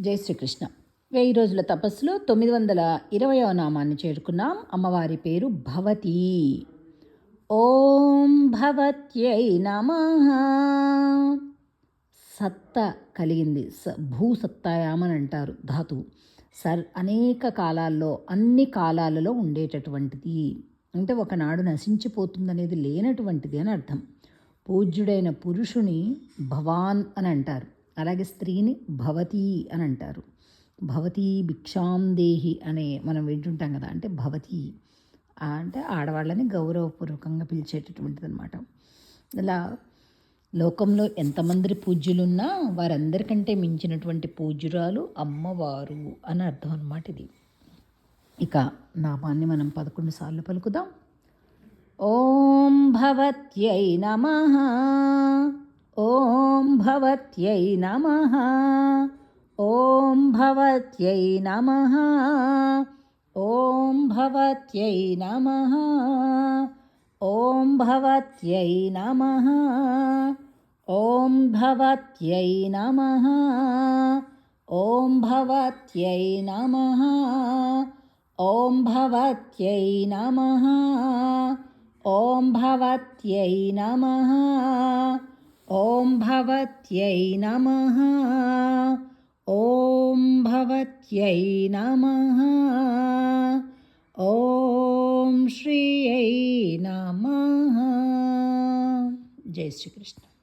జై శ్రీకృష్ణ వెయ్యి రోజుల తపస్సులో తొమ్మిది వందల ఇరవయో నామాన్ని చేరుకున్నాం. అమ్మవారి పేరు భవతి. ఓం భవత్యై నమ. సత్త కలిగింది. స భూసత్తాయామని అంటారు ధాతువు. సర్ అనేక కాలాల్లో అన్ని కాలాలలో ఉండేటటువంటిది. అంటే ఒకనాడు నశించిపోతుందనేది లేనటువంటిది అని అర్థం. పూజ్యుడైన పురుషుని భవాన్ అని అంటారు. అలాగే స్త్రీని భవతి అని అంటారు. భవతి భిక్షాం దేహి అనే మనం వింటుంటాం కదా అంటే భవతి. అంటే ఆడవాళ్ళని గౌరవపూర్వకంగా పిలిచేటటువంటిది అనమాట ఇలా లోకంలో ఎంతమంది పూజ్యులున్నా వారందరికంటే మించినటువంటి పూజ్యురాలు అమ్మవారు అని అర్థం అనమాట ఇది. ఇక నామాన్ని మనం పదకొండు సార్లు పలుకుదాం. ఓం భవత్యై నమ. ఓం भवत्यै नमः। ॐ भवत्यै नमः। ॐ भवत्यै नमः। ॐ भवत्यै नमः। ॐ भवत्यै नमः। ॐ भवत्यै नमः। ॐ भवत्यै नमः। ॐ भवत्यै नमः। ॐ भवत्यै नमः। ॐ भवत्यै नमः। ॐ श्रियै नमः। जय श्रीकृष्ण।